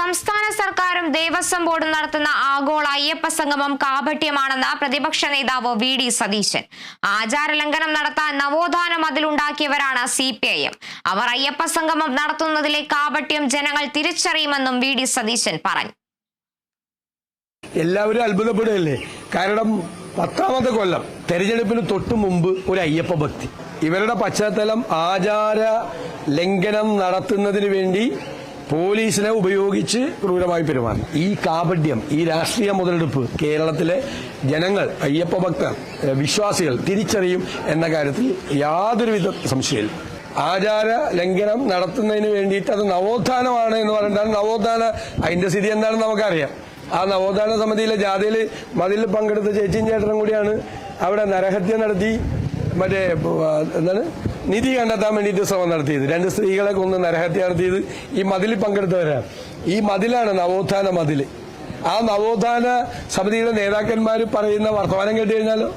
സംസ്ഥാന സർക്കാരും ദേവസ്വം ബോർഡും നടത്തുന്ന ആഗോള അയ്യപ്പ സംഗമം കാപട്യമാണെന്ന് പ്രതിപക്ഷ നേതാവ് വി ഡി സതീശൻ. ആചാരലംഘനം നടത്താൻ നവോത്ഥാനം അതിലുണ്ടാക്കിയവരാണ് സി പി ഐ എം. അവർ അയ്യപ്പ സംഗമം നടത്തുന്നതിലെ കാപട്യം ജനങ്ങൾ തിരിച്ചറിയുമെന്നും വി ഡി സതീശൻ പറഞ്ഞു. എല്ലാവരും അത്ഭുതപ്പെടുകയല്ലേ? കാരണം പത്താമത്തെ കൊല്ലം തെരഞ്ഞെടുപ്പിന് തൊട്ടു മുമ്പ് ഒരു അയ്യപ്പ ഭക്തി. ഇവരുടെ പശ്ചാത്തലം ആചാര ലംഘനം നടത്തുന്നതിന് വേണ്ടി പോലീസിനെ ഉപയോഗിച്ച് ക്രൂരമായി പെരുമാറി. ഈ കാപഡ്യം ഈ രാഷ്ട്രീയ മുതലെടുപ്പ് കേരളത്തിലെ ജനങ്ങൾ അയ്യപ്പ ഭക്തർ വിശ്വാസികൾ തിരിച്ചറിയും എന്ന കാര്യത്തിൽ യാതൊരുവിധ സംശയമില്ല. ആചാര ലംഘനം നടത്തുന്നതിന് വേണ്ടിയിട്ട് അത് നവോത്ഥാനമാണ് എന്ന് പറഞ്ഞിട്ടാണ് നവോത്ഥാന അതിന്റെ സ്ഥിതി എന്താണെന്ന് നമുക്കറിയാം. ആ നവോത്ഥാന സമിതിയിലെ ജാഥയിൽ മതിൽ പങ്കെടുത്ത ചേച്ചിയും ചേട്ടനും കൂടിയാണ് അവിടെ നരഹത്യ നടത്തി മറ്റേ എന്താണ്? നിധി കണ്ടെത്താൻ വേണ്ടിയിട്ട് ശ്രമം നടത്തിയത്. രണ്ട് സ്ത്രീകളെ കൊന്ന് നരഹത്യ നടത്തിയത് ഈ മതിലിൽ പങ്കെടുത്തവരാണ്. ഈ മതിലാണ് നവോത്ഥാന മതിൽ ആ നവോത്ഥാന സമിതിയുടെ നേതാക്കന്മാർ പറയുന്ന വർത്തമാനം കേട്ട് കഴിഞ്ഞാലോ?